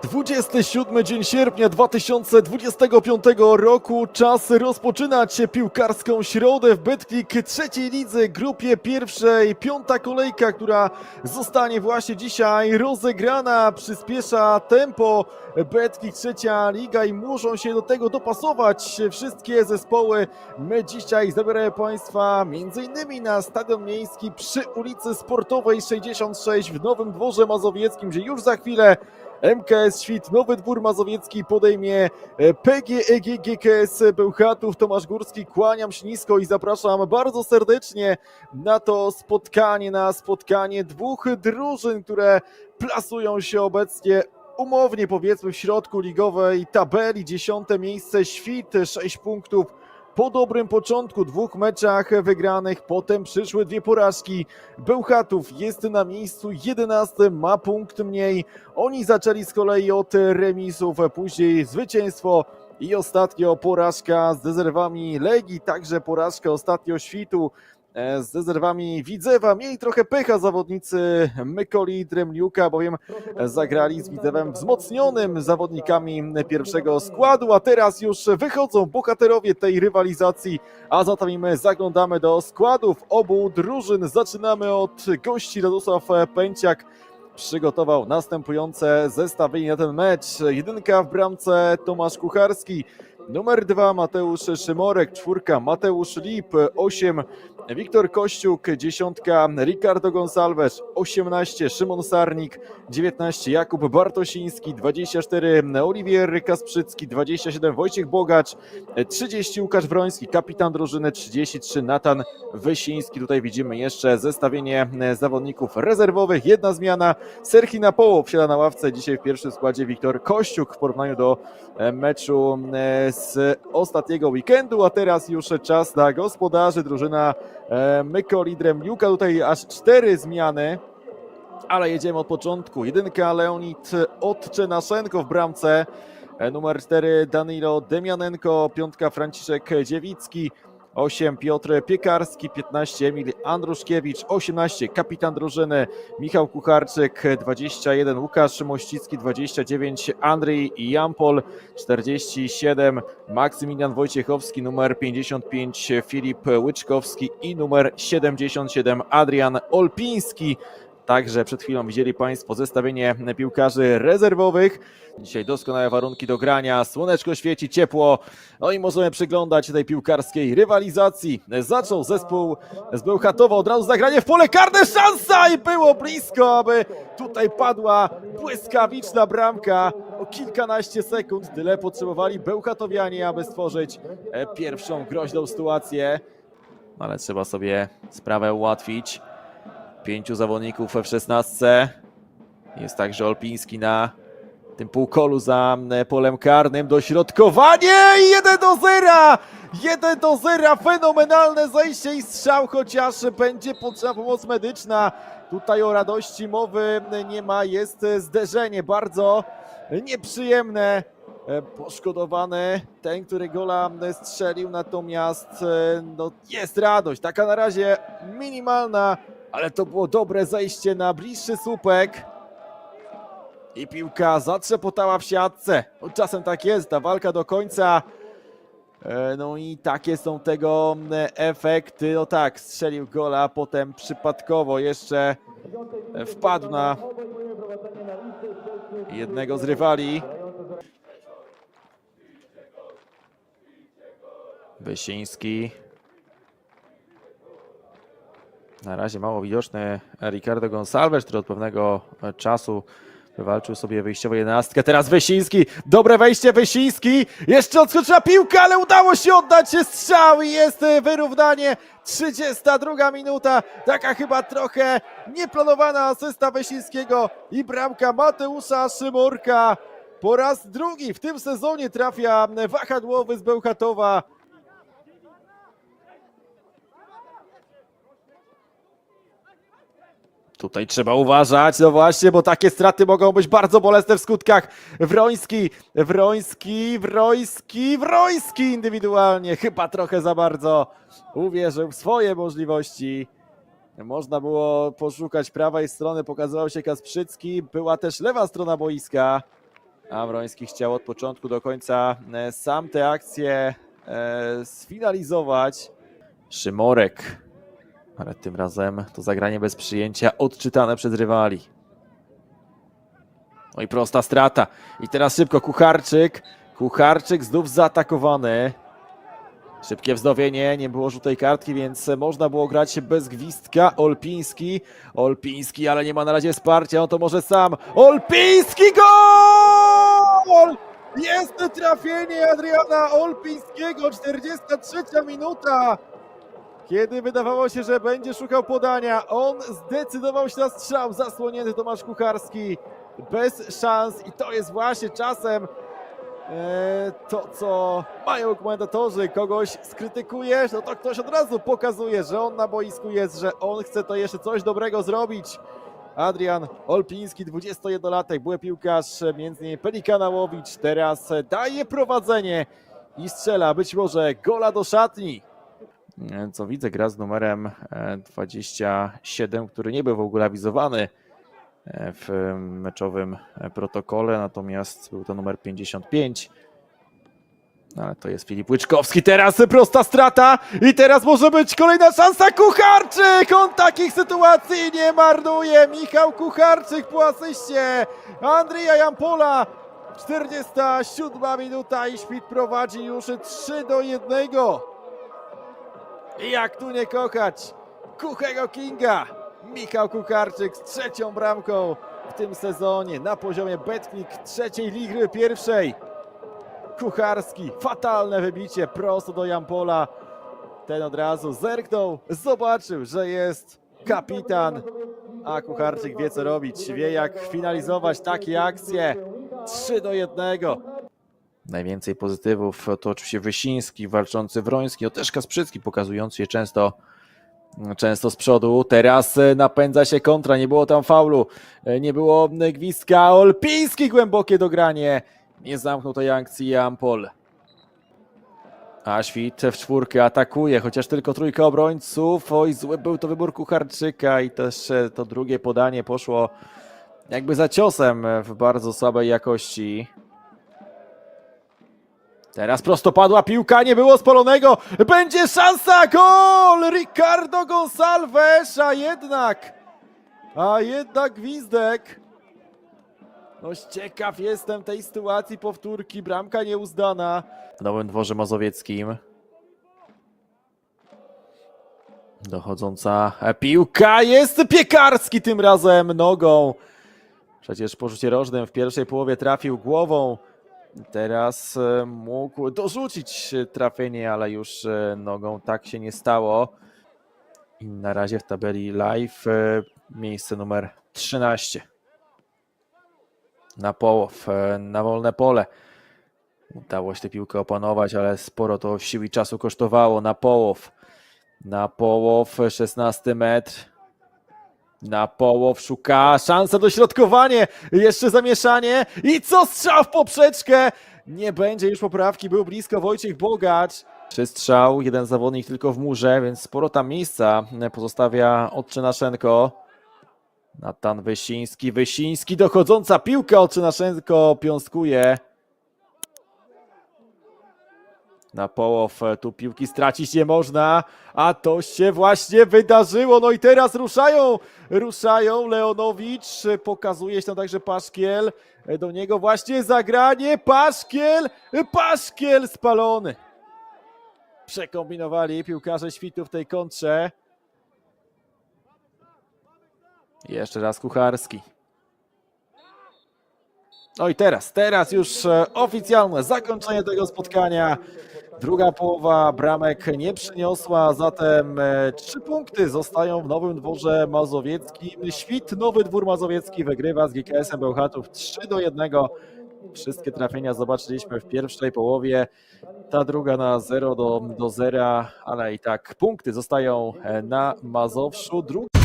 27 dzień sierpnia 2025 roku. Czas rozpoczynać piłkarską środę w Betclic trzeciej lidze, grupie pierwszej. Piąta kolejka, która zostanie właśnie dzisiaj rozegrana. Przyspiesza tempo Betclic trzecia liga i muszą się do tego dopasować wszystkie zespoły. My dzisiaj zabieramy Państwa m.in. na Stadion Miejski przy ulicy Sportowej 66 w Nowym Dworze Mazowieckim, gdzie już za chwilę MKS Świt, Nowy Dwór Mazowiecki podejmie e, PGEG GKS Bełchatów. Tomasz Górski, kłaniam się nisko i zapraszam bardzo serdecznie na to spotkanie, na spotkanie dwóch drużyn, które plasują się obecnie umownie powiedzmy w środku ligowej tabeli. Dziesiąte miejsce Świt, 6 punktów po dobrym początku, dwóch meczach wygranych, potem przyszły dwie porażki. Bełchatów jest na miejscu 11, ma punkt mniej. Oni zaczęli z kolei od remisów, później zwycięstwo i ostatnio porażka z dezerwami Legii, także porażka ostatnio Świtu e, z dezerwami Widzewa. Mieli trochę pecha zawodnicy Mykoli Dremliuka, bowiem zagrali z Widzewem wzmocnionym zawodnikami pierwszego składu, a teraz już wychodzą bohaterowie tej rywalizacji, a zatem my zaglądamy do składów obu drużyn. Zaczynamy od gości Radosław Pęciak przygotował następujące zestawienie na ten mecz. Jedynka w bramce Tomasz Kucharski, numer dwa Mateusz Szymorek, czwórka Mateusz Lip, osiem Wiktor Kościuk, dziesiątka Ricardo Gonsalves, 18 Szymon Sarnik, 19 Jakub Bartosiński, 24 Oliwier Kasprzycki, 27 Wojciech Bogacz, 30 Łukasz Wroński, kapitan drużyny, 33 Natan Wysiński. Tutaj widzimy jeszcze zestawienie zawodników rezerwowych. Jedna zmiana, Serhina Połow wsiada na ławce dzisiaj w pierwszym składzie Wiktor Kościuk w porównaniu do e, meczu e, z ostatniego weekendu, a teraz już czas na gospodarzy. Drużyna Mykoli Dremliuka. Tutaj aż cztery zmiany, ale jedziemy od początku. Jedynka Leonid Odczenaszenko w bramce. E, Numer 4 Danilo Demianenko, piątka Franciszek Dziewicki, 8 Piotr Piekarski, 15 Emil Andruszkiewicz, 18 kapitan drużyny Michał Kucharczyk, 21 Łukasz Mościcki, 29 Andrzej Jampol, 47 Maksymilian Wojciechowski, numer 55 Filip Łyczkowski i numer 77 Adrian Olpiński. Także przed chwilą widzieli Państwo zestawienie piłkarzy rezerwowych. Dzisiaj doskonałe warunki do grania, słoneczko świeci, ciepło, no i możemy przyglądać tej piłkarskiej rywalizacji. Zaczął zespół z Bełchatowa, od razu zagranie w pole karne, szansa i było blisko, aby tutaj padła błyskawiczna bramka. O kilkanaście sekund tyle potrzebowali Bełchatowianie, aby stworzyć e, pierwszą groźną sytuację. No Ale trzeba sobie sprawę ułatwić. Pięciu zawodników w szesnastce. Jest także Olpiński na tym półkolu za e, polem karnym. Dośrodkowanie i 1 do 0! 1 do 0! Fenomenalne zejście i strzał, chociaż będzie potrzebna pomoc medyczna. Tutaj o radości mowy nie ma. Jest zderzenie bardzo nieprzyjemne. E, Poszkodowany ten, który gola strzelił, natomiast e, no, jest radość. Taka na razie minimalna, ale to było dobre zejście na bliższy słupek. I piłka zatrzepotała w siatce. No, czasem tak jest, ta walka do końca. E, No i takie są tego e, efekty. No tak, strzelił gola, potem przypadkowo jeszcze wpadł na jednego z rywali. Wysiński. Na razie mało widoczny Ricardo Gonsalves, który od pewnego czasu wywalczył sobie wyjściową jedenastkę. Teraz Wysiński, dobre wejście Wysiński, jeszcze odskoczyła piłka, ale udało się oddać strzał i jest wyrównanie. 32 minuta, taka chyba trochę nieplanowana asysta Wysińskiego i bramka Mateusza Szymorka. Po raz drugi w tym sezonie trafia wahadłowy z Bełchatowa. Tutaj trzeba uważać, no właśnie, bo takie straty mogą być bardzo bolesne w skutkach. Wroński, Wroński, Wroński, Wroński indywidualnie, chyba trochę za bardzo uwierzył w swoje możliwości. Można było poszukać prawej strony, pokazywał się Kasprzycki, była też lewa strona boiska. A Wroński chciał od początku do końca e, sam tę akcję e, sfinalizować. Szymorek, ale tym razem to zagranie bez przyjęcia odczytane przez rywali. No i prosta strata. I teraz szybko Kucharczyk. Kucharczyk znów zaatakowany. Szybkie wznowienie, nie było żółtej kartki, więc można było grać bez gwizdka. Olpiński, Olpiński, ale nie ma na razie wsparcia, on to może sam. Olpiński gol! Jest trafienie Adriana Olpińskiego, 43 minuta. Kiedy wydawało się, że będzie szukał podania, on zdecydował się na strzał, zasłonięty Tomasz Kucharski. Bez szans i to jest właśnie czasem e, to, co mają komentatorzy. Kogoś skrytykujesz, no to ktoś od razu pokazuje, że on na boisku jest, że on chce to jeszcze coś dobrego zrobić. Adrian Olpiński, 21-latek, były piłkarz między innymi Pelikana Łowicz, teraz daje prowadzenie i strzela być może gola do szatni. E, Co widzę, gra z numerem e, 27, który nie był w ogóle awizowany e, w meczowym e, protokole, natomiast był to numer 55. No, Ale to jest Filip Łyczkowski, teraz prosta strata i teraz może być kolejna szansa Kucharczyk! On takich sytuacji nie marnuje! Michał Kucharczyk po asyście! Andrija Jampola 47 minuta i Świt prowadzi już 3 do 1. Jak tu nie kochać Kuchego Kinga! Michał Kucharczyk z trzecią bramką w tym sezonie na poziomie Betklik trzeciej ligi pierwszej. Kucharski, fatalne wybicie prosto do Jampola. Ten od razu zerknął, zobaczył, że jest kapitan. A Kucharczyk wie co robić, wie jak finalizować takie akcje. 3 do 1. Najwięcej pozytywów to oczywiście Wysiński, walczący Wroński, no też Kasprzycki pokazujący się często często z przodu. Teraz e, napędza się kontra, nie było tam faulu, e, nie było gwizdka. Olpiński głębokie dogranie. Nie zamknął tej akcji Jampol. A Świt w czwórkę atakuje, chociaż tylko trójka obrońców. Oj, zły był to wybór Kucharczyka i też e, to drugie podanie poszło jakby za ciosem w bardzo słabej jakości. Teraz prostopadła piłka, nie było spalonego. Będzie szansa, gol! Ricardo Gonçalves, a jednak, a jednak gwizdek. No ciekaw jestem tej sytuacji powtórki, bramka nieuzdana. W Nowym Dworze Mazowieckim. Dochodząca piłka, jest Piekarski tym razem nogą. Przecież po rzucie rożnym w pierwszej połowie trafił głową. Teraz e, mógł dorzucić trafienie, ale już e, nogą tak się nie stało. I na razie w tabeli live e, miejsce numer 13. Na połow, e, na wolne pole. Udało się tę piłkę opanować, ale sporo to sił i czasu kosztowało. Na połow, na połow, 16 metr. Na połow szuka szansa dośrodkowanie, jeszcze zamieszanie i co strzał w poprzeczkę! Nie będzie już poprawki, był blisko Wojciech Bogacz. Trzy strzał, jeden zawodnik tylko w murze, więc sporo tam miejsca pozostawia Odczynaszenko. Natan Wysiński, Wysiński, dochodząca piłka Odczynaszenko piąskuje. Na połow e, tu piłki stracić nie można, a to się właśnie wydarzyło. No i teraz ruszają, ruszają. Leonowicz pokazuje się tam także Paszkiel. E, Do niego właśnie zagranie. Paszkiel, Paszkiel spalony. Przekombinowali piłkarze świtu w tej kontrze. Jeszcze raz Kucharski. No i teraz, teraz już e, oficjalne zakończenie tego spotkania. Druga połowa bramek nie przyniosła, zatem e, trzy punkty zostają w Nowym Dworze Mazowieckim. Świt Nowy Dwór Mazowiecki wygrywa z GKS-em Bełchatów 3 do 1. Wszystkie trafienia zobaczyliśmy w pierwszej połowie, ta druga na 0 do, do 0, ale i tak punkty zostają e, na Mazowszu. Drugi